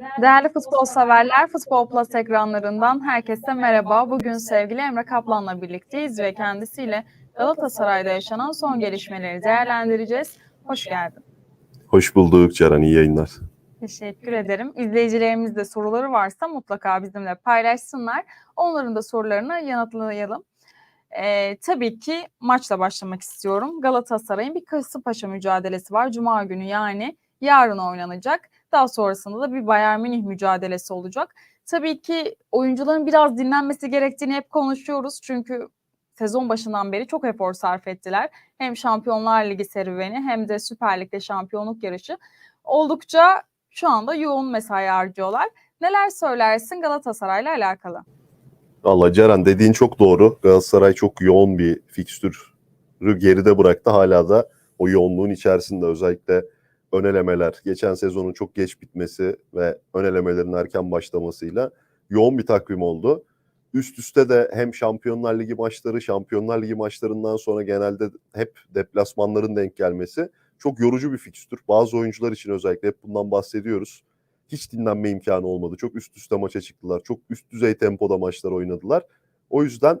Değerli futbol severler, Futbol Plus ekranlarından herkese merhaba. Bugün sevgili Emre Kaplan'la birlikteyiz ve kendisiyle Galatasaray'da yaşanan son gelişmeleri değerlendireceğiz. Hoş geldin. Hoş bulduk Ceren, iyi yayınlar. Teşekkür ederim. İzleyicilerimiz de soruları varsa mutlaka bizimle paylaşsınlar. Onların da sorularını yanıtlayalım. Ee, tabii ki maçla başlamak istiyorum. Galatasaray'ın bir Kasımpaşa mücadelesi var. Cuma günü yani yarın oynanacak. Daha sonrasında da bir Bayern Münih mücadelesi olacak. Tabii ki oyuncuların biraz dinlenmesi gerektiğini hep konuşuyoruz. Çünkü sezon başından beri çok efor sarf ettiler. Hem Şampiyonlar Ligi serüveni hem de Süper Lig'de şampiyonluk yarışı. Oldukça şu anda yoğun mesai harcıyorlar. Neler söylersin Galatasaray'la alakalı? Valla Ceren dediğin çok doğru. Galatasaray çok yoğun bir fikstürü geride bıraktı. Hala da o yoğunluğun içerisinde özellikle ön elemeler, geçen sezonun çok geç bitmesi ve ön elemelerin erken başlamasıyla yoğun bir takvim oldu. Üst üste de hem Şampiyonlar Ligi maçları, Şampiyonlar Ligi maçlarından sonra genelde hep deplasmanların denk gelmesi çok yorucu bir fikstür. Bazı oyuncular için özellikle hep bundan bahsediyoruz. Hiç dinlenme imkanı olmadı. Çok üst üste maça çıktılar. Çok üst düzey tempoda maçlar oynadılar. O yüzden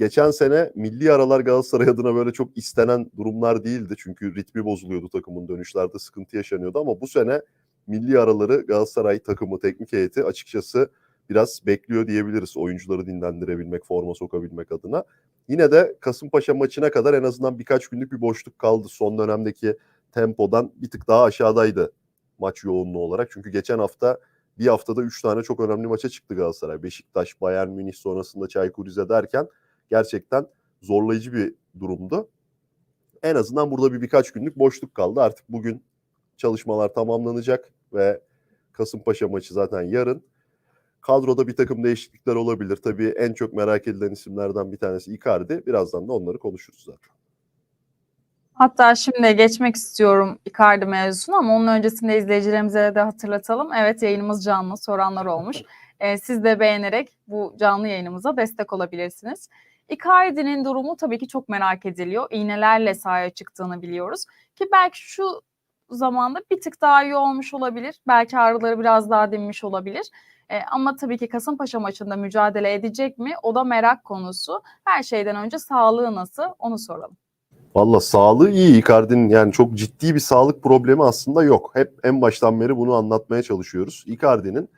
geçen sene milli aralar Galatasaray adına böyle çok istenen durumlar değildi. Çünkü ritmi bozuluyordu takımın dönüşlerde sıkıntı yaşanıyordu ama bu sene milli araları Galatasaray takımı teknik heyeti açıkçası biraz bekliyor diyebiliriz oyuncuları dinlendirebilmek, forma sokabilmek adına. Yine de Kasımpaşa maçına kadar en azından birkaç günlük bir boşluk kaldı. Son dönemdeki tempodan bir tık daha aşağıdaydı maç yoğunluğu olarak. Çünkü geçen hafta bir haftada 3 tane çok önemli maça çıktı Galatasaray. Beşiktaş, Bayern Münih sonrasında Çaykur Rize derken gerçekten zorlayıcı bir durumdu. En azından burada bir birkaç günlük boşluk kaldı. Artık bugün çalışmalar tamamlanacak ve Kasımpaşa maçı zaten yarın. Kadroda bir takım değişiklikler olabilir. Tabii en çok merak edilen isimlerden bir tanesi Icardi. Birazdan da onları konuşuruz zaten. Hatta şimdi geçmek istiyorum Icardi mevzusuna ama onun öncesinde izleyicilerimize de hatırlatalım. Evet yayınımız canlı soranlar olmuş. Ee, siz de beğenerek bu canlı yayınımıza destek olabilirsiniz. Icardi'nin durumu tabii ki çok merak ediliyor. İğnelerle sahaya çıktığını biliyoruz. Ki belki şu zamanda bir tık daha iyi olmuş olabilir. Belki ağrıları biraz daha dinmiş olabilir. E, ama tabii ki Kasımpaşa maçında mücadele edecek mi? O da merak konusu. Her şeyden önce sağlığı nasıl? Onu soralım. Valla sağlığı iyi Icardi'nin yani çok ciddi bir sağlık problemi aslında yok. Hep en baştan beri bunu anlatmaya çalışıyoruz. Icardi'nin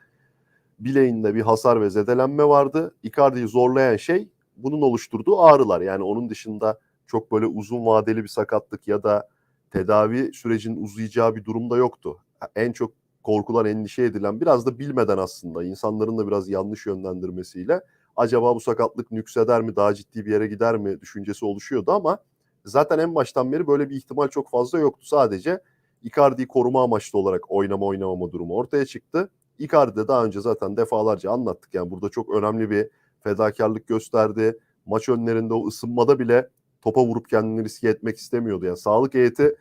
bileğinde bir hasar ve zedelenme vardı. Icardi'yi zorlayan şey bunun oluşturduğu ağrılar. Yani onun dışında çok böyle uzun vadeli bir sakatlık ya da tedavi sürecinin uzayacağı bir durumda yoktu. En çok korkulan, endişe edilen biraz da bilmeden aslında insanların da biraz yanlış yönlendirmesiyle acaba bu sakatlık nükseder mi, daha ciddi bir yere gider mi düşüncesi oluşuyordu ama zaten en baştan beri böyle bir ihtimal çok fazla yoktu. Sadece Icardi'yi koruma amaçlı olarak oynama oynamama durumu ortaya çıktı. Icardi de daha önce zaten defalarca anlattık. Yani burada çok önemli bir fedakarlık gösterdi. Maç önlerinde o ısınmada bile topa vurup kendini riske etmek istemiyordu. Yani sağlık heyeti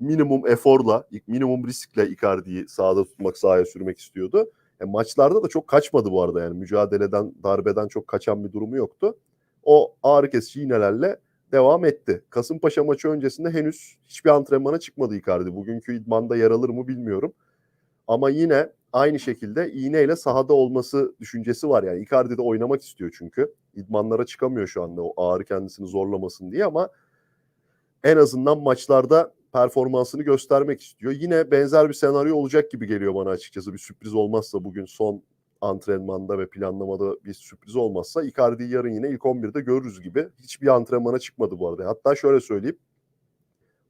minimum eforla, minimum riskle Icardi'yi sahada tutmak, sahaya sürmek istiyordu. Yani maçlarda da çok kaçmadı bu arada yani mücadeleden, darbeden çok kaçan bir durumu yoktu. O ağrı kesici iğnelerle devam etti. Kasımpaşa maçı öncesinde henüz hiçbir antrenmana çıkmadı Icardi. Bugünkü idmanda yer alır mı bilmiyorum. Ama yine aynı şekilde iğneyle sahada olması düşüncesi var. Yani Icardi de oynamak istiyor çünkü. İdmanlara çıkamıyor şu anda o ağrı kendisini zorlamasın diye ama en azından maçlarda performansını göstermek istiyor. Yine benzer bir senaryo olacak gibi geliyor bana açıkçası. Bir sürpriz olmazsa bugün son antrenmanda ve planlamada bir sürpriz olmazsa Icardi'yi yarın yine ilk 11'de görürüz gibi. Hiçbir antrenmana çıkmadı bu arada. Hatta şöyle söyleyeyim.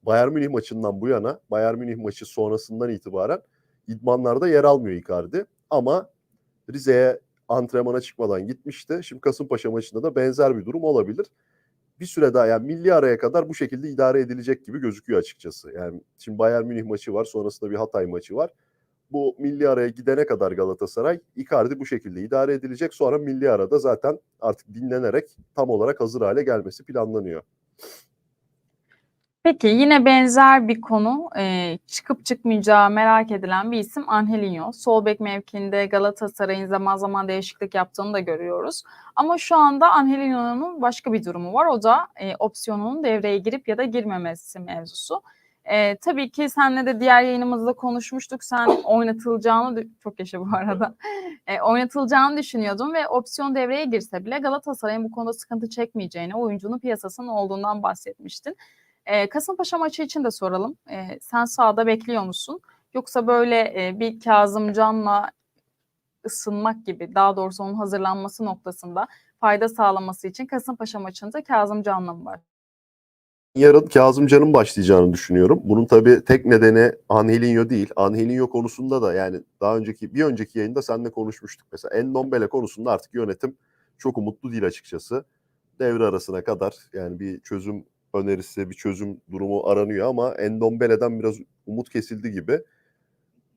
Bayern Münih maçından bu yana, Bayern Münih maçı sonrasından itibaren idmanlarda yer almıyor Icardi. Ama Rize'ye antrenmana çıkmadan gitmişti. Şimdi Kasımpaşa maçında da benzer bir durum olabilir. Bir süre daha yani milli araya kadar bu şekilde idare edilecek gibi gözüküyor açıkçası. Yani şimdi Bayern Münih maçı var, sonrasında bir Hatay maçı var. Bu milli araya gidene kadar Galatasaray, Icardi bu şekilde idare edilecek. Sonra milli arada zaten artık dinlenerek tam olarak hazır hale gelmesi planlanıyor. Peki yine benzer bir konu e, çıkıp çıkmayacağı merak edilen bir isim Angelinho. Sol bek mevkinde Galatasaray'ın zaman zaman değişiklik yaptığını da görüyoruz. Ama şu anda Angelinho'nun başka bir durumu var. O da e, opsiyonunun devreye girip ya da girmemesi mevzusu. Ee, tabii ki senle de diğer yayınımızda konuşmuştuk. Sen oynatılacağını çok yaşa bu arada. Ee, oynatılacağını düşünüyordum ve opsiyon devreye girse bile Galatasaray'ın bu konuda sıkıntı çekmeyeceğini, oyuncunun piyasasının olduğundan bahsetmiştin. Ee, Kasımpaşa maçı için de soralım. Ee, sen sahada bekliyor musun? Yoksa böyle e, bir Kazımcan'la ısınmak gibi, daha doğrusu onun hazırlanması noktasında fayda sağlaması için Kasımpaşa maçında Kazımcan'la mı var? Yarın Kazımcan'ın başlayacağını düşünüyorum. Bunun tabii tek nedeni Angelinho değil. Angelinho konusunda da yani daha önceki bir önceki yayında seninle konuşmuştuk. Mesela Endombele konusunda artık yönetim çok umutlu değil açıkçası. Devre arasına kadar yani bir çözüm önerisi, bir çözüm durumu aranıyor ama Endombele'den biraz umut kesildi gibi.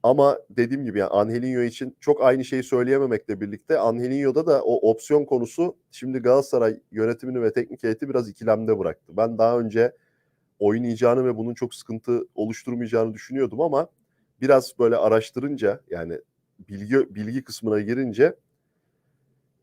Ama dediğim gibi yani Angelinho için çok aynı şeyi söyleyememekle birlikte Angelinho'da da o opsiyon konusu şimdi Galatasaray yönetimini ve teknik heyeti biraz ikilemde bıraktı. Ben daha önce oynayacağını ve bunun çok sıkıntı oluşturmayacağını düşünüyordum ama biraz böyle araştırınca yani bilgi bilgi kısmına girince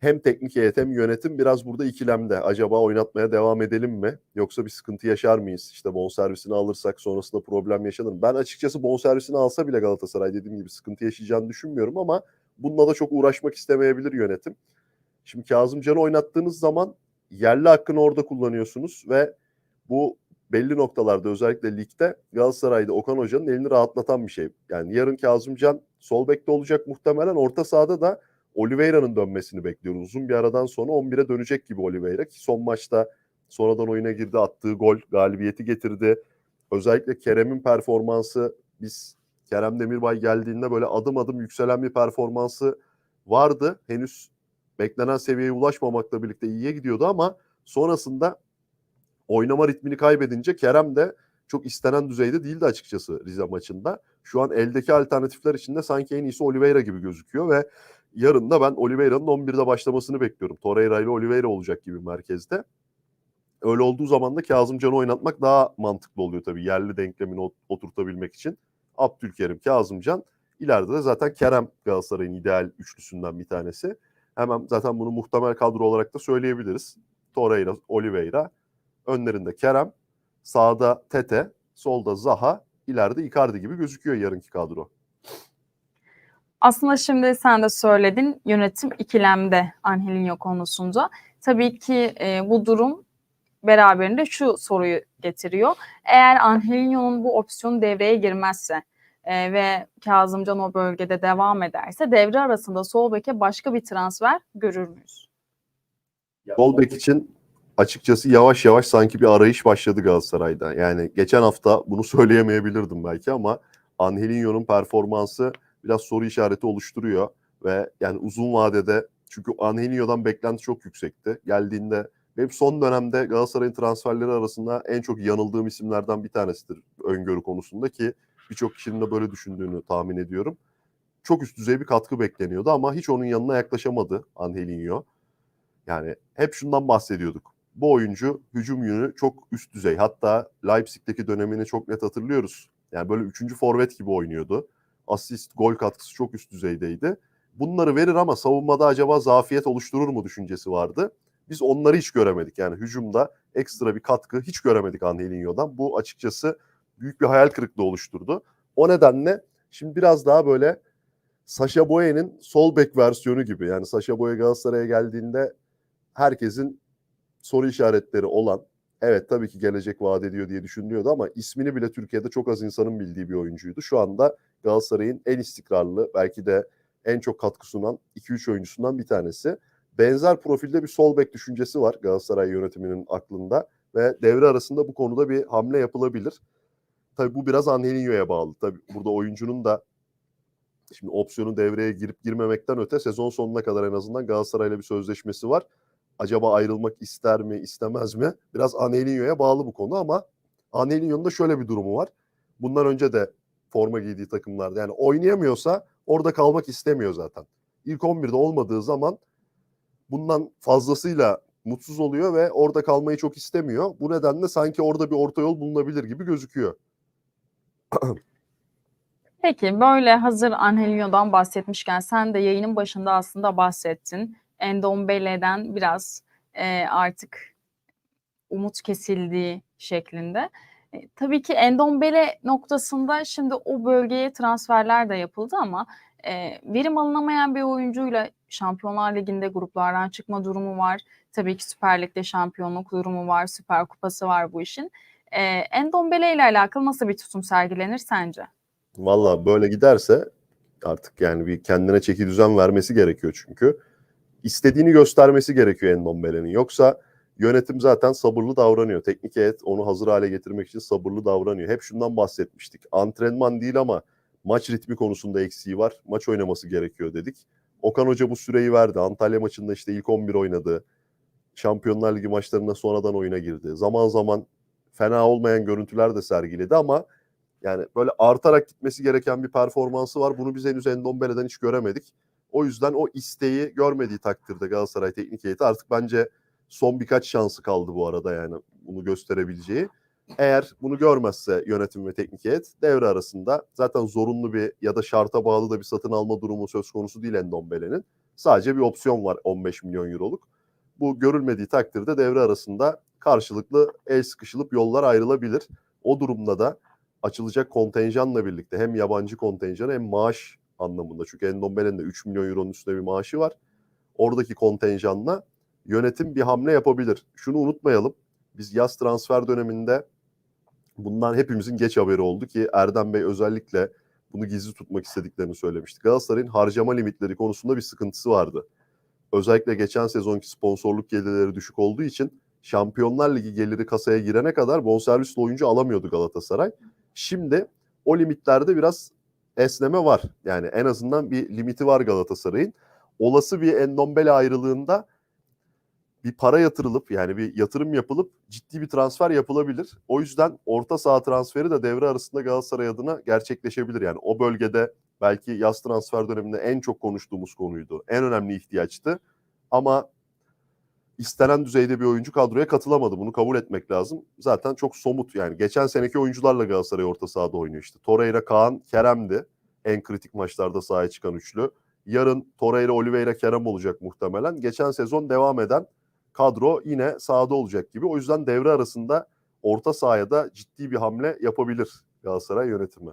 hem teknik heyet hem yönetim biraz burada ikilemde. Acaba oynatmaya devam edelim mi? Yoksa bir sıkıntı yaşar mıyız? İşte bonservisini alırsak sonrasında problem yaşanır mı? Ben açıkçası bonservisini alsa bile Galatasaray dediğim gibi sıkıntı yaşayacağını düşünmüyorum ama bununla da çok uğraşmak istemeyebilir yönetim. Şimdi Kazımcan'ı oynattığınız zaman yerli hakkını orada kullanıyorsunuz ve bu belli noktalarda özellikle ligde Galatasaray'da Okan Hoca'nın elini rahatlatan bir şey. Yani yarın Kazımcan sol bekte olacak muhtemelen orta sahada da Oliveira'nın dönmesini bekliyoruz. Uzun bir aradan sonra 11'e dönecek gibi Oliveira ki son maçta sonradan oyuna girdi attığı gol galibiyeti getirdi. Özellikle Kerem'in performansı biz Kerem Demirbay geldiğinde böyle adım adım yükselen bir performansı vardı. Henüz beklenen seviyeye ulaşmamakla birlikte iyiye gidiyordu ama sonrasında oynama ritmini kaybedince Kerem de çok istenen düzeyde değildi açıkçası Rize maçında. Şu an eldeki alternatifler içinde sanki en iyisi Oliveira gibi gözüküyor ve yarın da ben Oliveira'nın 11'de başlamasını bekliyorum. Torreira ile Oliveira olacak gibi merkezde. Öyle olduğu zaman da Kazımcan'ı oynatmak daha mantıklı oluyor tabii yerli denklemini ot- oturtabilmek için. Abdülkerim, Kazımcan. İleride de zaten Kerem Galatasaray'ın ideal üçlüsünden bir tanesi. Hemen zaten bunu muhtemel kadro olarak da söyleyebiliriz. Torreira, Oliveira. Önlerinde Kerem, sağda Tete, solda Zaha, ileride Icardi gibi gözüküyor yarınki kadro. Aslında şimdi sen de söyledin yönetim ikilemde Angelinho konusunda. Tabii ki e, bu durum beraberinde şu soruyu getiriyor. Eğer Angelinho'nun bu opsiyon devreye girmezse e, ve Kazımcan o bölgede devam ederse devre arasında sol beke başka bir transfer görür müyüz? Sol bek için açıkçası yavaş yavaş sanki bir arayış başladı Galatasaray'da. Yani geçen hafta bunu söyleyemeyebilirdim belki ama Angelinho'nun performansı biraz soru işareti oluşturuyor ve yani uzun vadede çünkü Angelinho'dan beklenti çok yüksekti. Geldiğinde benim son dönemde Galatasaray'ın transferleri arasında en çok yanıldığım isimlerden bir tanesidir öngörü konusunda ki birçok kişinin de böyle düşündüğünü tahmin ediyorum. Çok üst düzey bir katkı bekleniyordu ama hiç onun yanına yaklaşamadı Angelinho. Yani hep şundan bahsediyorduk. Bu oyuncu hücum yönü çok üst düzey. Hatta Leipzig'teki dönemini çok net hatırlıyoruz. Yani böyle üçüncü forvet gibi oynuyordu. Asist, gol katkısı çok üst düzeydeydi. Bunları verir ama savunmada acaba zafiyet oluşturur mu düşüncesi vardı. Biz onları hiç göremedik. Yani hücumda ekstra bir katkı hiç göremedik Angelinho'dan. Bu açıkçası büyük bir hayal kırıklığı oluşturdu. O nedenle şimdi biraz daha böyle Sasha Boye'nin sol bek versiyonu gibi. Yani Sasha Boye Galatasaray'a geldiğinde herkesin soru işaretleri olan evet tabii ki gelecek vaat ediyor diye düşünülüyordu ama ismini bile Türkiye'de çok az insanın bildiği bir oyuncuydu. Şu anda Galatasaray'ın en istikrarlı belki de en çok katkı sunan 2-3 oyuncusundan bir tanesi. Benzer profilde bir sol bek düşüncesi var Galatasaray yönetiminin aklında ve devre arasında bu konuda bir hamle yapılabilir. Tabii bu biraz Angelinho'ya bağlı. Tabii burada oyuncunun da şimdi opsiyonu devreye girip girmemekten öte sezon sonuna kadar en azından Galatasaray'la bir sözleşmesi var acaba ayrılmak ister mi istemez mi? Biraz Angelinho'ya bağlı bu konu ama Angelinho'nun da şöyle bir durumu var. Bundan önce de forma giydiği takımlarda yani oynayamıyorsa orada kalmak istemiyor zaten. İlk 11'de olmadığı zaman bundan fazlasıyla mutsuz oluyor ve orada kalmayı çok istemiyor. Bu nedenle sanki orada bir orta yol bulunabilir gibi gözüküyor. Peki böyle hazır Angelinho'dan bahsetmişken sen de yayının başında aslında bahsettin. Endombele'den biraz e, artık umut kesildiği şeklinde. E, tabii ki Endombele noktasında şimdi o bölgeye transferler de yapıldı ama e, verim alınamayan bir oyuncuyla Şampiyonlar Ligi'nde gruplardan çıkma durumu var. Tabii ki Süper Lig'de şampiyonluk durumu var, Süper Kupası var bu işin. E, Endombele ile alakalı nasıl bir tutum sergilenir sence? Valla böyle giderse artık yani bir kendine çeki düzen vermesi gerekiyor çünkü. İstediğini göstermesi gerekiyor Endombele'nin. Yoksa yönetim zaten sabırlı davranıyor. Teknik heyet onu hazır hale getirmek için sabırlı davranıyor. Hep şundan bahsetmiştik. Antrenman değil ama maç ritmi konusunda eksiği var. Maç oynaması gerekiyor dedik. Okan Hoca bu süreyi verdi. Antalya maçında işte ilk 11 oynadı. Şampiyonlar Ligi maçlarında sonradan oyuna girdi. Zaman zaman fena olmayan görüntüler de sergiledi ama yani böyle artarak gitmesi gereken bir performansı var. Bunu biz henüz Endombele'den hiç göremedik. O yüzden o isteği görmediği takdirde Galatasaray teknik heyeti artık bence son birkaç şansı kaldı bu arada yani bunu gösterebileceği. Eğer bunu görmezse yönetim ve teknik heyet devre arasında zaten zorunlu bir ya da şarta bağlı da bir satın alma durumu söz konusu değil Endombele'nin. Sadece bir opsiyon var 15 milyon euroluk. Bu görülmediği takdirde devre arasında karşılıklı el sıkışılıp yollar ayrılabilir. O durumda da açılacak kontenjanla birlikte hem yabancı kontenjanı hem maaş anlamında. Çünkü Endombele'nin de 3 milyon euronun üstünde bir maaşı var. Oradaki kontenjanla yönetim bir hamle yapabilir. Şunu unutmayalım. Biz yaz transfer döneminde bundan hepimizin geç haberi oldu ki Erdem Bey özellikle bunu gizli tutmak istediklerini söylemişti. Galatasaray'ın harcama limitleri konusunda bir sıkıntısı vardı. Özellikle geçen sezonki sponsorluk gelirleri düşük olduğu için Şampiyonlar Ligi geliri kasaya girene kadar bonservisli oyuncu alamıyordu Galatasaray. Şimdi o limitlerde biraz esneme var. Yani en azından bir limiti var Galatasaray'ın. Olası bir Endombele ayrılığında bir para yatırılıp yani bir yatırım yapılıp ciddi bir transfer yapılabilir. O yüzden orta saha transferi de devre arasında Galatasaray adına gerçekleşebilir. Yani o bölgede belki yaz transfer döneminde en çok konuştuğumuz konuydu. En önemli ihtiyaçtı. Ama istenen düzeyde bir oyuncu kadroya katılamadı. Bunu kabul etmek lazım. Zaten çok somut yani. Geçen seneki oyuncularla Galatasaray orta sahada oynuyor işte. Torreira, Kaan, Kerem'di. En kritik maçlarda sahaya çıkan üçlü. Yarın Torreira, Oliveira, Kerem olacak muhtemelen. Geçen sezon devam eden kadro yine sahada olacak gibi. O yüzden devre arasında orta sahaya da ciddi bir hamle yapabilir Galatasaray yönetimi.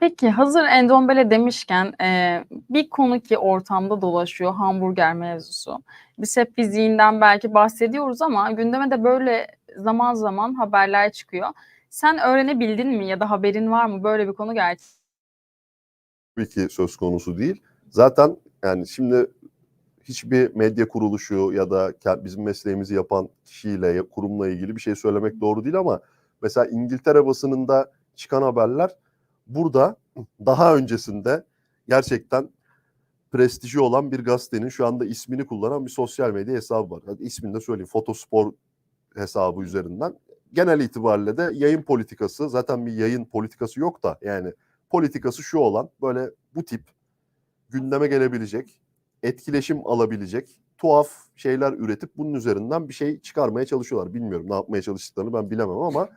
Peki hazır Endombele demişken e, bir konu ki ortamda dolaşıyor hamburger mevzusu. Biz hep fiziğinden belki bahsediyoruz ama gündeme de böyle zaman zaman haberler çıkıyor. Sen öğrenebildin mi ya da haberin var mı böyle bir konu gerçek? Tabii ki söz konusu değil. Zaten yani şimdi hiçbir medya kuruluşu ya da bizim mesleğimizi yapan kişiyle, kurumla ilgili bir şey söylemek doğru değil ama mesela İngiltere basınında çıkan haberler burada daha öncesinde gerçekten prestiji olan bir gazetenin şu anda ismini kullanan bir sosyal medya hesabı var. Hadi ismini de söyleyeyim. Fotospor hesabı üzerinden. Genel itibariyle de yayın politikası zaten bir yayın politikası yok da yani politikası şu olan böyle bu tip gündeme gelebilecek, etkileşim alabilecek tuhaf şeyler üretip bunun üzerinden bir şey çıkarmaya çalışıyorlar. Bilmiyorum ne yapmaya çalıştıklarını ben bilemem ama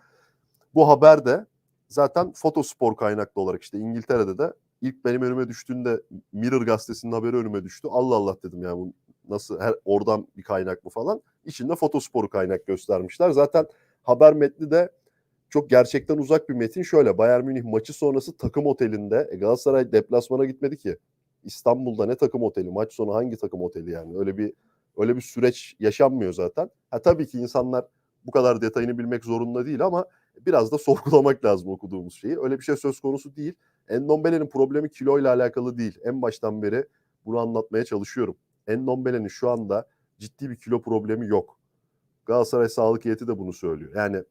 bu haber de zaten fotospor kaynaklı olarak işte İngiltere'de de ilk benim önüme düştüğünde Mirror gazetesinin haberi önüme düştü. Allah Allah dedim ya bu nasıl her oradan bir kaynak mı falan. İçinde fotosporu kaynak göstermişler. Zaten haber metni de çok gerçekten uzak bir metin. Şöyle Bayern Münih maçı sonrası takım otelinde e, Galatasaray deplasmana gitmedi ki. İstanbul'da ne takım oteli, maç sonu hangi takım oteli yani? Öyle bir öyle bir süreç yaşanmıyor zaten. Ha tabii ki insanlar bu kadar detayını bilmek zorunda değil ama biraz da sorgulamak lazım okuduğumuz şeyi. Öyle bir şey söz konusu değil. Endombele'nin problemi kiloyla alakalı değil. En baştan beri bunu anlatmaya çalışıyorum. Endombele'nin şu anda ciddi bir kilo problemi yok. Galatasaray Sağlık Heyeti de bunu söylüyor. Yani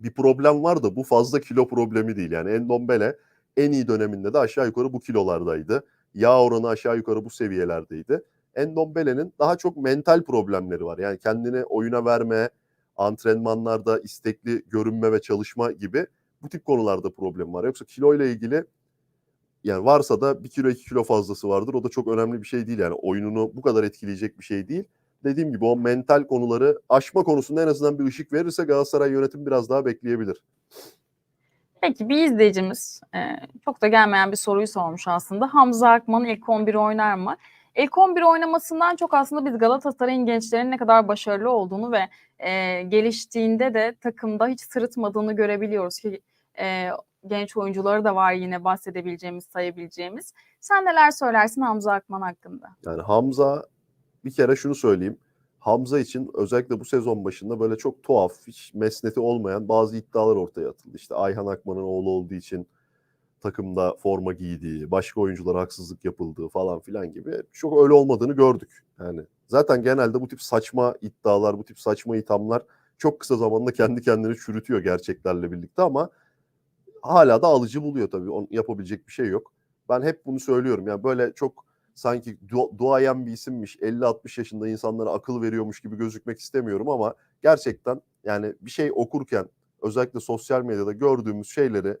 bir problem var da bu fazla kilo problemi değil. Yani Endombele en iyi döneminde de aşağı yukarı bu kilolardaydı. Yağ oranı aşağı yukarı bu seviyelerdeydi. Endombele'nin daha çok mental problemleri var. Yani kendini oyuna verme, antrenmanlarda istekli görünme ve çalışma gibi bu tip konularda problem var. Yoksa kilo ile ilgili yani varsa da bir kilo iki kilo fazlası vardır. O da çok önemli bir şey değil yani oyununu bu kadar etkileyecek bir şey değil. Dediğim gibi o mental konuları aşma konusunda en azından bir ışık verirse Galatasaray yönetim biraz daha bekleyebilir. Peki bir izleyicimiz e, çok da gelmeyen bir soruyu sormuş aslında. Hamza Akman ilk 11 oynar mı? İlk 11 oynamasından çok aslında biz Galatasaray'ın gençlerin ne kadar başarılı olduğunu ve e, geliştiğinde de takımda hiç sırıtmadığını görebiliyoruz ki e, genç oyuncuları da var yine bahsedebileceğimiz, sayabileceğimiz. Sen neler söylersin Hamza Akman hakkında? Yani Hamza bir kere şunu söyleyeyim. Hamza için özellikle bu sezon başında böyle çok tuhaf, hiç mesneti olmayan bazı iddialar ortaya atıldı. İşte Ayhan Akman'ın oğlu olduğu için takımda forma giydiği, başka oyunculara haksızlık yapıldığı falan filan gibi çok öyle olmadığını gördük. Yani zaten genelde bu tip saçma iddialar, bu tip saçma ithamlar çok kısa zamanda kendi kendini çürütüyor gerçeklerle birlikte ama hala da alıcı buluyor tabii. Onun yapabilecek bir şey yok. Ben hep bunu söylüyorum. Yani böyle çok sanki du- duayen bir isimmiş, 50-60 yaşında insanlara akıl veriyormuş gibi gözükmek istemiyorum ama gerçekten yani bir şey okurken özellikle sosyal medyada gördüğümüz şeyleri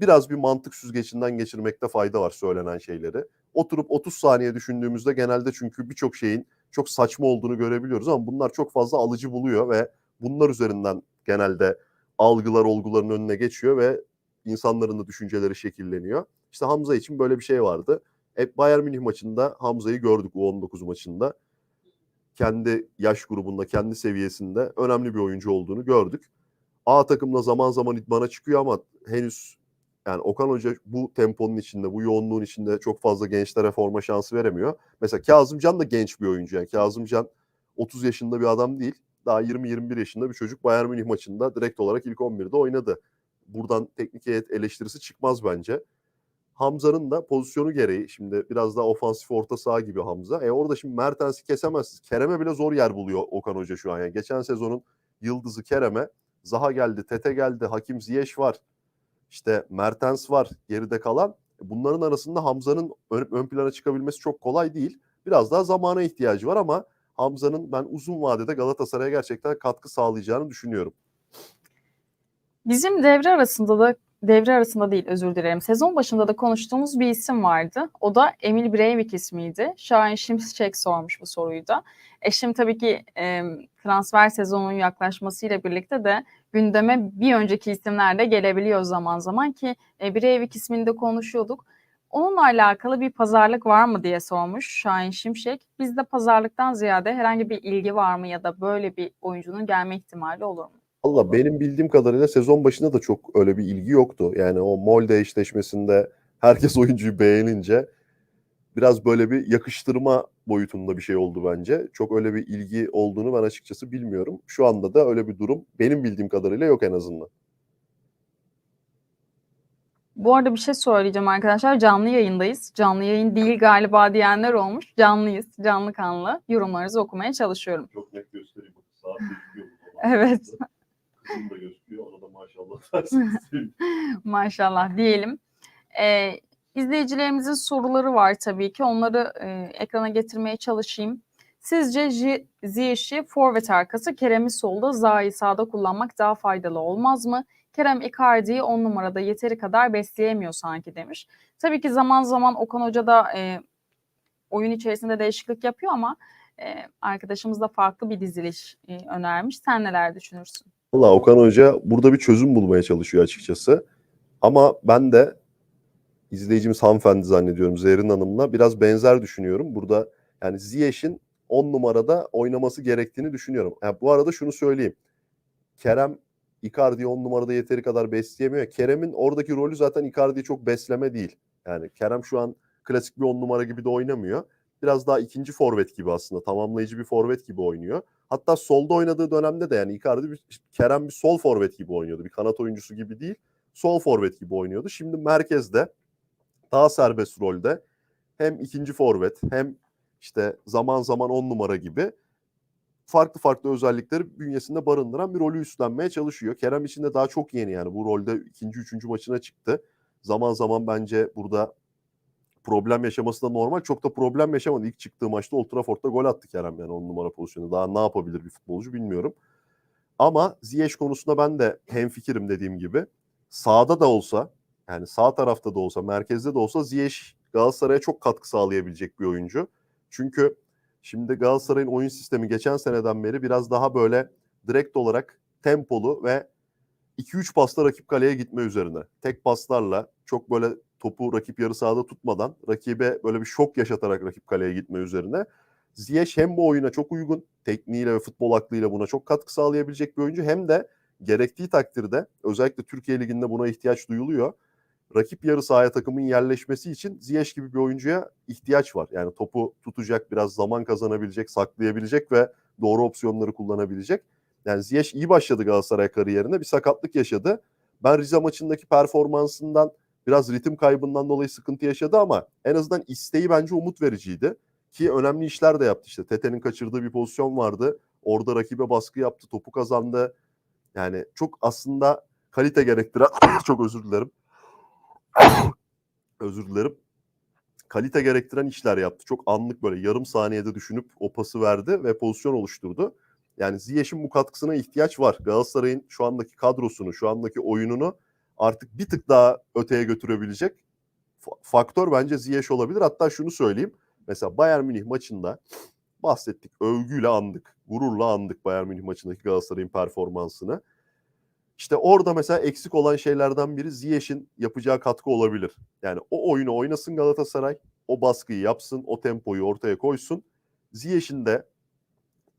biraz bir mantık süzgecinden geçirmekte fayda var söylenen şeyleri. Oturup 30 saniye düşündüğümüzde genelde çünkü birçok şeyin çok saçma olduğunu görebiliyoruz ama bunlar çok fazla alıcı buluyor ve bunlar üzerinden genelde algılar olguların önüne geçiyor ve insanların da düşünceleri şekilleniyor. İşte Hamza için böyle bir şey vardı. Hep Bayern Münih maçında Hamza'yı gördük U19 maçında. Kendi yaş grubunda, kendi seviyesinde önemli bir oyuncu olduğunu gördük. A takımda zaman zaman idmana çıkıyor ama henüz yani Okan Hoca bu temponun içinde, bu yoğunluğun içinde çok fazla gençlere forma şansı veremiyor. Mesela Kazımcan da genç bir oyuncu. Yani Kazımcan 30 yaşında bir adam değil. Daha 20-21 yaşında bir çocuk Bayern Münih maçında direkt olarak ilk 11'de oynadı. Buradan teknik heyet eleştirisi çıkmaz bence. Hamza'nın da pozisyonu gereği şimdi biraz daha ofansif orta saha gibi Hamza. E orada şimdi Mertens'i kesemezsiniz. Kerem'e bile zor yer buluyor Okan Hoca şu an. Yani geçen sezonun yıldızı Kerem'e Zaha geldi, Tete geldi, Hakim Ziyech var. İşte Mertens var geride kalan. Bunların arasında Hamza'nın ön, ön plana çıkabilmesi çok kolay değil. Biraz daha zamana ihtiyacı var ama Hamza'nın ben uzun vadede Galatasaray'a gerçekten katkı sağlayacağını düşünüyorum. Bizim devre arasında da devre arasında değil özür dilerim. Sezon başında da konuştuğumuz bir isim vardı. O da Emil Breivik ismiydi. Şahin Şimşek sormuş bu soruyu da. E şimdi tabii ki e, transfer sezonunun yaklaşmasıyla birlikte de gündeme bir önceki isimler de gelebiliyor zaman zaman ki e, Breivik ismini de konuşuyorduk. Onunla alakalı bir pazarlık var mı diye sormuş Şahin Şimşek. Bizde pazarlıktan ziyade herhangi bir ilgi var mı ya da böyle bir oyuncunun gelme ihtimali olur mu? Valla benim bildiğim kadarıyla sezon başında da çok öyle bir ilgi yoktu. Yani o Molde eşleşmesinde herkes oyuncuyu beğenince biraz böyle bir yakıştırma boyutunda bir şey oldu bence. Çok öyle bir ilgi olduğunu ben açıkçası bilmiyorum. Şu anda da öyle bir durum benim bildiğim kadarıyla yok en azından. Bu arada bir şey söyleyeceğim arkadaşlar. Canlı yayındayız. Canlı yayın değil galiba diyenler olmuş. Canlıyız. Canlı kanlı. Yorumlarınızı okumaya çalışıyorum. Çok net göstereyim. Saat. Evet. Kızım da gözüküyor. Ona da maşallah. Maşallah diyelim. Ee, izleyicilerimizin soruları var tabii ki. Onları e, ekrana getirmeye çalışayım. Sizce Ziyech'i forvet arkası, Kerem'i solda, Zaha'yı sağda kullanmak daha faydalı olmaz mı? Kerem Icardi'yi 10 numarada yeteri kadar besleyemiyor sanki demiş. Tabii ki zaman zaman Okan Hoca da e, oyun içerisinde değişiklik yapıyor ama e, arkadaşımız da farklı bir diziliş e, önermiş. Sen neler düşünürsün? Valla Okan Hoca burada bir çözüm bulmaya çalışıyor açıkçası. Ama ben de izleyicimiz hanımefendi zannediyorum Zerrin Hanım'la biraz benzer düşünüyorum. Burada yani Ziyech'in 10 numarada oynaması gerektiğini düşünüyorum. Yani bu arada şunu söyleyeyim. Kerem Icardi'yi 10 numarada yeteri kadar besleyemiyor. Kerem'in oradaki rolü zaten Icardi'yi çok besleme değil. Yani Kerem şu an klasik bir 10 numara gibi de oynamıyor. Biraz daha ikinci forvet gibi aslında. Tamamlayıcı bir forvet gibi oynuyor. Hatta solda oynadığı dönemde de yani Icardi bir, Kerem bir sol forvet gibi oynuyordu. Bir kanat oyuncusu gibi değil. Sol forvet gibi oynuyordu. Şimdi merkezde daha serbest rolde hem ikinci forvet hem işte zaman zaman 10 numara gibi farklı farklı özellikleri bünyesinde barındıran bir rolü üstlenmeye çalışıyor. Kerem için de daha çok yeni yani bu rolde ikinci, üçüncü maçına çıktı. Zaman zaman bence burada problem yaşaması da normal. Çok da problem yaşamadı. İlk çıktığı maçta Old Trafford'da gol attı Kerem yani 10 numara pozisyonu. Daha ne yapabilir bir futbolcu bilmiyorum. Ama Ziyech konusunda ben de hemfikirim dediğim gibi. Sağda da olsa yani sağ tarafta da olsa merkezde de olsa Ziyech Galatasaray'a çok katkı sağlayabilecek bir oyuncu. Çünkü şimdi Galatasaray'ın oyun sistemi geçen seneden beri biraz daha böyle direkt olarak tempolu ve 2-3 pasla rakip kaleye gitme üzerine. Tek paslarla çok böyle topu rakip yarı sahada tutmadan rakibe böyle bir şok yaşatarak rakip kaleye gitme üzerine. Ziyech hem bu oyuna çok uygun, tekniğiyle ve futbol aklıyla buna çok katkı sağlayabilecek bir oyuncu hem de gerektiği takdirde özellikle Türkiye Ligi'nde buna ihtiyaç duyuluyor. Rakip yarı sahaya takımın yerleşmesi için Ziyech gibi bir oyuncuya ihtiyaç var. Yani topu tutacak, biraz zaman kazanabilecek, saklayabilecek ve doğru opsiyonları kullanabilecek. Yani Ziyech iyi başladı Galatasaray kariyerine. Bir sakatlık yaşadı. Ben Rize maçındaki performansından biraz ritim kaybından dolayı sıkıntı yaşadı ama en azından isteği bence umut vericiydi. Ki önemli işler de yaptı işte. Tete'nin kaçırdığı bir pozisyon vardı. Orada rakibe baskı yaptı, topu kazandı. Yani çok aslında kalite gerektiren, çok özür dilerim. özür dilerim. Kalite gerektiren işler yaptı. Çok anlık böyle yarım saniyede düşünüp o pası verdi ve pozisyon oluşturdu. Yani Ziyech'in bu katkısına ihtiyaç var. Galatasaray'ın şu andaki kadrosunu, şu andaki oyununu artık bir tık daha öteye götürebilecek fa- faktör bence Ziyech olabilir. Hatta şunu söyleyeyim. Mesela Bayern Münih maçında bahsettik. Övgüyle andık. Gururla andık Bayern Münih maçındaki Galatasaray'ın performansını. İşte orada mesela eksik olan şeylerden biri Ziyech'in yapacağı katkı olabilir. Yani o oyunu oynasın Galatasaray. O baskıyı yapsın. O tempoyu ortaya koysun. Ziyech'in de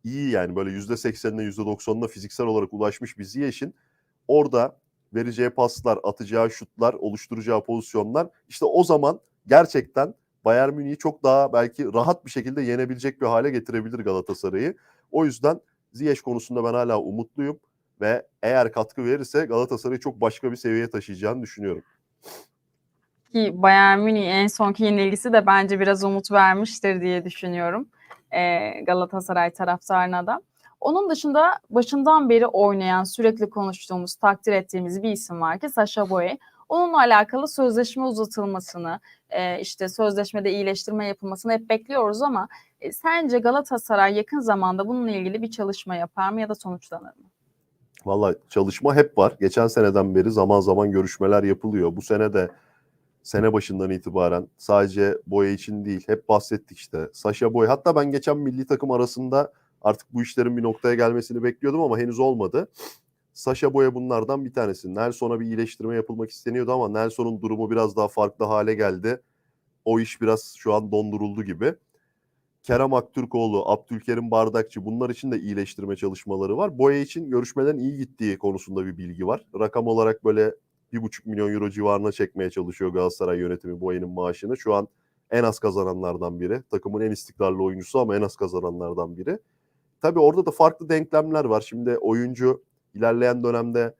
iyi yani böyle %80'ine %90'ına fiziksel olarak ulaşmış bir Ziyech'in orada vereceği paslar, atacağı şutlar, oluşturacağı pozisyonlar işte o zaman gerçekten Bayern Münih'i çok daha belki rahat bir şekilde yenebilecek bir hale getirebilir Galatasaray'ı. O yüzden Ziyech konusunda ben hala umutluyum ve eğer katkı verirse Galatasaray'ı çok başka bir seviyeye taşıyacağını düşünüyorum. Ki Bayern Münih en sonki yenilgisi de bence biraz umut vermiştir diye düşünüyorum e, Galatasaray taraftarına da. Onun dışında başından beri oynayan, sürekli konuştuğumuz, takdir ettiğimiz bir isim var ki Sasha Boye. Onunla alakalı sözleşme uzatılmasını, e, işte sözleşmede iyileştirme yapılmasını hep bekliyoruz ama e, sence Galatasaray yakın zamanda bununla ilgili bir çalışma yapar mı ya da sonuçlanır mı? Valla çalışma hep var. Geçen seneden beri zaman zaman görüşmeler yapılıyor. Bu sene de sene başından itibaren sadece Boya için değil hep bahsettik işte. Sasha Boy hatta ben geçen milli takım arasında artık bu işlerin bir noktaya gelmesini bekliyordum ama henüz olmadı. Sasha Boya bunlardan bir tanesi. Nelson'a bir iyileştirme yapılmak isteniyordu ama Nelson'un durumu biraz daha farklı hale geldi. O iş biraz şu an donduruldu gibi. Kerem Aktürkoğlu, Abdülkerim Bardakçı bunlar için de iyileştirme çalışmaları var. Boya için görüşmelerin iyi gittiği konusunda bir bilgi var. Rakam olarak böyle bir buçuk milyon euro civarına çekmeye çalışıyor Galatasaray yönetimi Boya'nın maaşını. Şu an en az kazananlardan biri. Takımın en istikrarlı oyuncusu ama en az kazananlardan biri. Tabii orada da farklı denklemler var. Şimdi oyuncu ilerleyen dönemde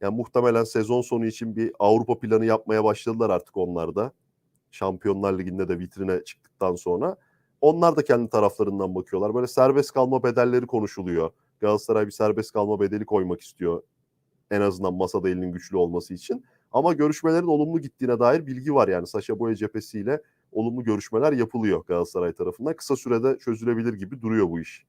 yani muhtemelen sezon sonu için bir Avrupa planı yapmaya başladılar artık onlar da. Şampiyonlar Ligi'nde de vitrine çıktıktan sonra. Onlar da kendi taraflarından bakıyorlar. Böyle serbest kalma bedelleri konuşuluyor. Galatasaray bir serbest kalma bedeli koymak istiyor. En azından masada elinin güçlü olması için. Ama görüşmelerin olumlu gittiğine dair bilgi var yani. Saşa Boya cephesiyle olumlu görüşmeler yapılıyor Galatasaray tarafından. Kısa sürede çözülebilir gibi duruyor bu iş.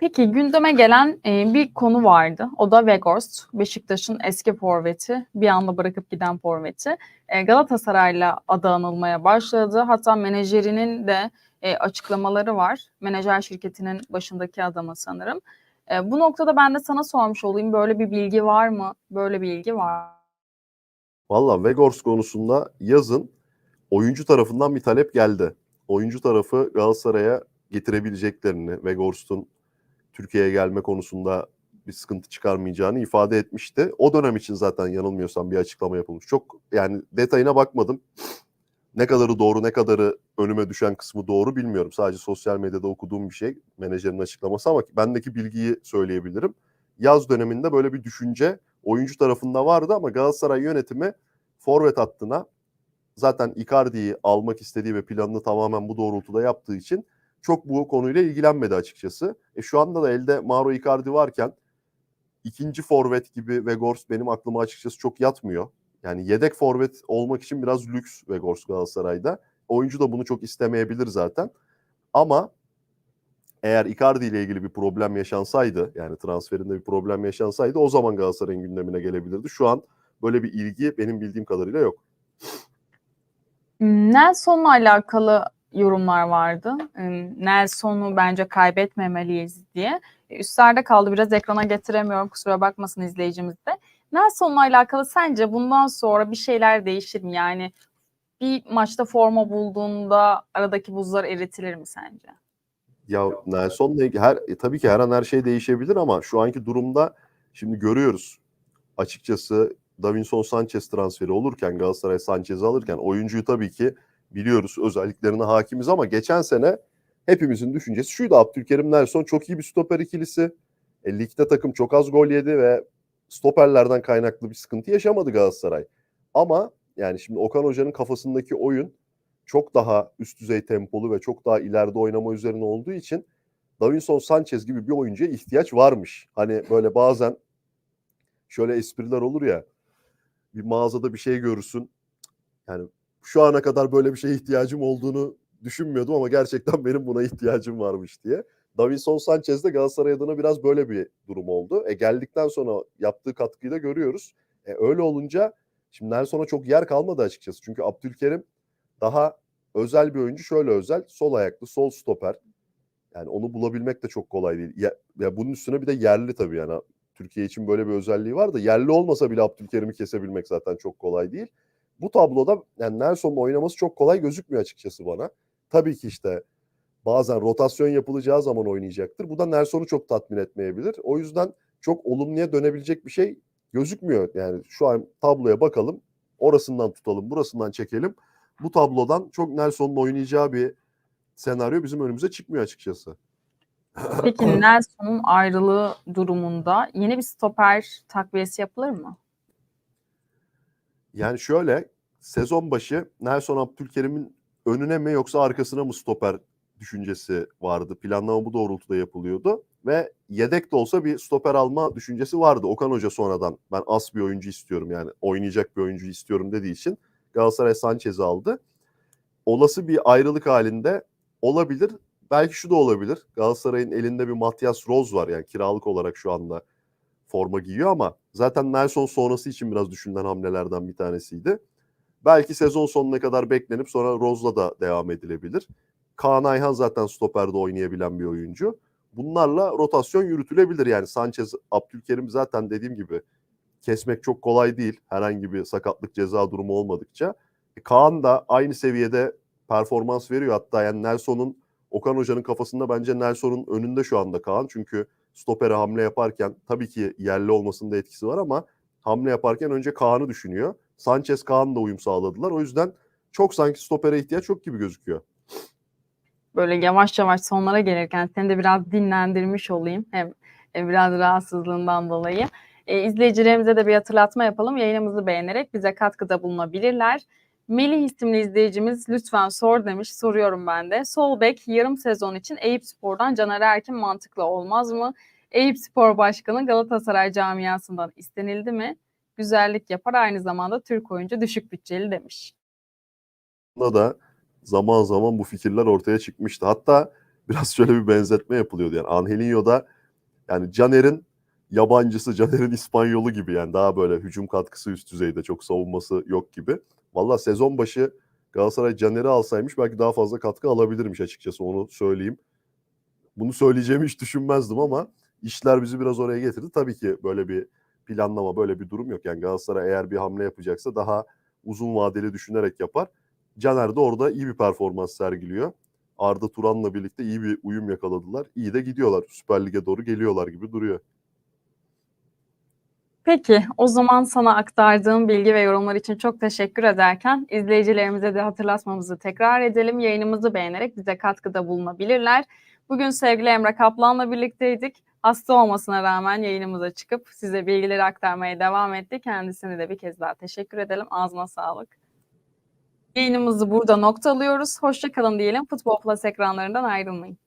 Peki gündeme gelen e, bir konu vardı. O da Weghorst. Beşiktaş'ın eski forveti. Bir anda bırakıp giden forveti. E, Galatasaray'la adı anılmaya başladı. Hatta menajerinin de e, açıklamaları var. Menajer şirketinin başındaki adama sanırım. E, bu noktada ben de sana sormuş olayım. Böyle bir bilgi var mı? Böyle bir bilgi var. Valla Weghorst konusunda yazın oyuncu tarafından bir talep geldi. Oyuncu tarafı Galatasaray'a getirebileceklerini, Weghorst'un Türkiye'ye gelme konusunda bir sıkıntı çıkarmayacağını ifade etmişti. O dönem için zaten yanılmıyorsam bir açıklama yapılmış. Çok yani detayına bakmadım. Ne kadarı doğru, ne kadarı önüme düşen kısmı doğru bilmiyorum. Sadece sosyal medyada okuduğum bir şey menajerin açıklaması ama bendeki bilgiyi söyleyebilirim. Yaz döneminde böyle bir düşünce oyuncu tarafında vardı ama Galatasaray yönetimi forvet hattına zaten Icardi'yi almak istediği ve planını tamamen bu doğrultuda yaptığı için çok bu konuyla ilgilenmedi açıkçası. E şu anda da elde Mauro Icardi varken ikinci forvet gibi Weghorst benim aklıma açıkçası çok yatmıyor. Yani yedek forvet olmak için biraz lüks Weghorst Galatasaray'da. Oyuncu da bunu çok istemeyebilir zaten. Ama eğer Icardi ile ilgili bir problem yaşansaydı yani transferinde bir problem yaşansaydı o zaman Galatasaray'ın gündemine gelebilirdi. Şu an böyle bir ilgi benim bildiğim kadarıyla yok. Nelson'la alakalı yorumlar vardı. Nelson'u bence kaybetmemeliyiz diye. Üstlerde kaldı biraz ekrana getiremiyorum kusura bakmasın izleyicimiz de. Nelson'la alakalı sence bundan sonra bir şeyler değişir mi? Yani bir maçta forma bulduğunda aradaki buzlar eritilir mi sence? Ya Nelson'la her e, tabii ki her an her şey değişebilir ama şu anki durumda şimdi görüyoruz. Açıkçası Davinson Sanchez transferi olurken Galatasaray Sanchez'i alırken oyuncuyu tabii ki biliyoruz özelliklerine hakimiz ama geçen sene hepimizin düşüncesi şuydu Abdülkerim Nelson çok iyi bir stoper ikilisi. E, ligde takım çok az gol yedi ve stoperlerden kaynaklı bir sıkıntı yaşamadı Galatasaray. Ama yani şimdi Okan Hoca'nın kafasındaki oyun çok daha üst düzey tempolu ve çok daha ileride oynama üzerine olduğu için Davinson Sanchez gibi bir oyuncuya ihtiyaç varmış. Hani böyle bazen şöyle espriler olur ya bir mağazada bir şey görürsün. Yani şu ana kadar böyle bir şeye ihtiyacım olduğunu düşünmüyordum ama gerçekten benim buna ihtiyacım varmış diye. Davinson Sanchez de Galatasaray adına biraz böyle bir durum oldu. E geldikten sonra yaptığı katkıyı da görüyoruz. E öyle olunca şimdi Nelson'a çok yer kalmadı açıkçası. Çünkü Abdülkerim daha özel bir oyuncu. Şöyle özel. Sol ayaklı, sol stoper. Yani onu bulabilmek de çok kolay değil. Ya, ya bunun üstüne bir de yerli tabii yani. Türkiye için böyle bir özelliği var da yerli olmasa bile Abdülkerim'i kesebilmek zaten çok kolay değil. Bu tabloda yani Nelson'un oynaması çok kolay gözükmüyor açıkçası bana. Tabii ki işte bazen rotasyon yapılacağı zaman oynayacaktır. Bu da Nelson'u çok tatmin etmeyebilir. O yüzden çok olumluya dönebilecek bir şey gözükmüyor. Yani şu an tabloya bakalım. Orasından tutalım, burasından çekelim. Bu tablodan çok Nelson'un oynayacağı bir senaryo bizim önümüze çıkmıyor açıkçası. Peki Nelson'un ayrılığı durumunda yeni bir stoper takviyesi yapılır mı? Yani şöyle sezon başı Nelson Abdülkerim'in önüne mi yoksa arkasına mı stoper düşüncesi vardı. Planlama bu doğrultuda yapılıyordu. Ve yedek de olsa bir stoper alma düşüncesi vardı. Okan Hoca sonradan ben as bir oyuncu istiyorum yani oynayacak bir oyuncu istiyorum dediği için Galatasaray Sanchez'i aldı. Olası bir ayrılık halinde olabilir. Belki şu da olabilir. Galatasaray'ın elinde bir Matias Rose var yani kiralık olarak şu anda forma giyiyor ama zaten Nelson sonrası için biraz düşünülen hamlelerden bir tanesiydi. Belki sezon sonuna kadar beklenip sonra Rose'la da devam edilebilir. Kaan Ayhan zaten stoperde oynayabilen bir oyuncu. Bunlarla rotasyon yürütülebilir yani Sanchez, Abdülkerim zaten dediğim gibi kesmek çok kolay değil herhangi bir sakatlık ceza durumu olmadıkça. E, Kaan da aynı seviyede performans veriyor hatta yani Nelson'un Okan Hoca'nın kafasında bence Nelson'un önünde şu anda Kaan çünkü stopere hamle yaparken tabii ki yerli olmasında etkisi var ama hamle yaparken önce Kaan'ı düşünüyor. Sanchez Kaan da uyum sağladılar. O yüzden çok sanki stopere ihtiyaç yok gibi gözüküyor. Böyle yavaş yavaş sonlara gelirken seni de biraz dinlendirmiş olayım. Hem biraz rahatsızlığından dolayı. E, izleyicilerimize de bir hatırlatma yapalım. Yayınımızı beğenerek bize katkıda bulunabilirler. Melih isimli izleyicimiz lütfen sor demiş. Soruyorum ben de. Sol bek yarım sezon için Eyüp Spor'dan Caner Erkin mantıklı olmaz mı? Eyüp Spor Başkanı Galatasaray camiasından istenildi mi? Güzellik yapar aynı zamanda Türk oyuncu düşük bütçeli demiş. Bunda da zaman zaman bu fikirler ortaya çıkmıştı. Hatta biraz şöyle bir benzetme yapılıyordu. Yani Angelinho'da yani Caner'in yabancısı, Caner'in İspanyolu gibi yani daha böyle hücum katkısı üst düzeyde çok savunması yok gibi. Valla sezon başı Galatasaray Caner'i alsaymış belki daha fazla katkı alabilirmiş açıkçası onu söyleyeyim. Bunu söyleyeceğimi hiç düşünmezdim ama işler bizi biraz oraya getirdi. Tabii ki böyle bir planlama, böyle bir durum yok. Yani Galatasaray eğer bir hamle yapacaksa daha uzun vadeli düşünerek yapar. Caner de orada iyi bir performans sergiliyor. Arda Turan'la birlikte iyi bir uyum yakaladılar. İyi de gidiyorlar. Süper Lig'e doğru geliyorlar gibi duruyor. Peki o zaman sana aktardığım bilgi ve yorumlar için çok teşekkür ederken izleyicilerimize de hatırlatmamızı tekrar edelim. Yayınımızı beğenerek bize katkıda bulunabilirler. Bugün sevgili Emre Kaplan'la birlikteydik. Hasta olmasına rağmen yayınımıza çıkıp size bilgileri aktarmaya devam etti. Kendisine de bir kez daha teşekkür edelim. Ağzına sağlık. Yayınımızı burada noktalıyoruz. Hoşçakalın diyelim. Futbol Plus ekranlarından ayrılmayın.